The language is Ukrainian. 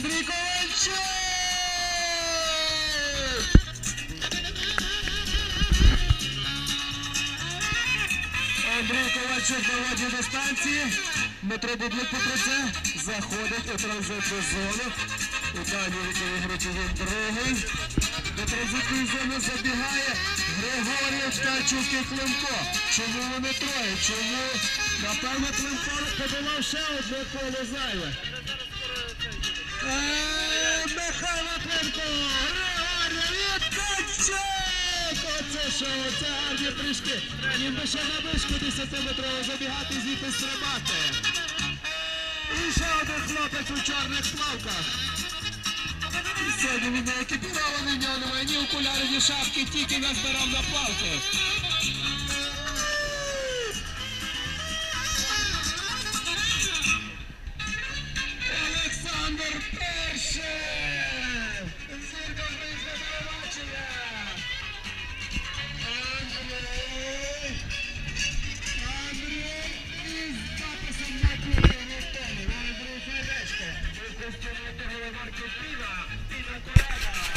Андрій Ковальчук! Андрій Ковальчук на воді дистанції. Дмитро Бублик Петруце заходить у транзитну зону. У даній віковій групі він другий. До транзитної зони забігає Григорій Ткачук і Климко. Чому вони троє? Чому? Напевно, Климко подолав ще одне коло зайве. Е, Михайло Климко! Григорій Ткачук! Оце що, оце гарні прыжки. Їм би ще на вишку 10-метрово забігати звідти стрибати. І ще один хлопець у чорних плавках. Сьогодні він не екіпірований, ні окулярів, ні шапки, тільки назбирав на плавки. Este es de Marco Colada.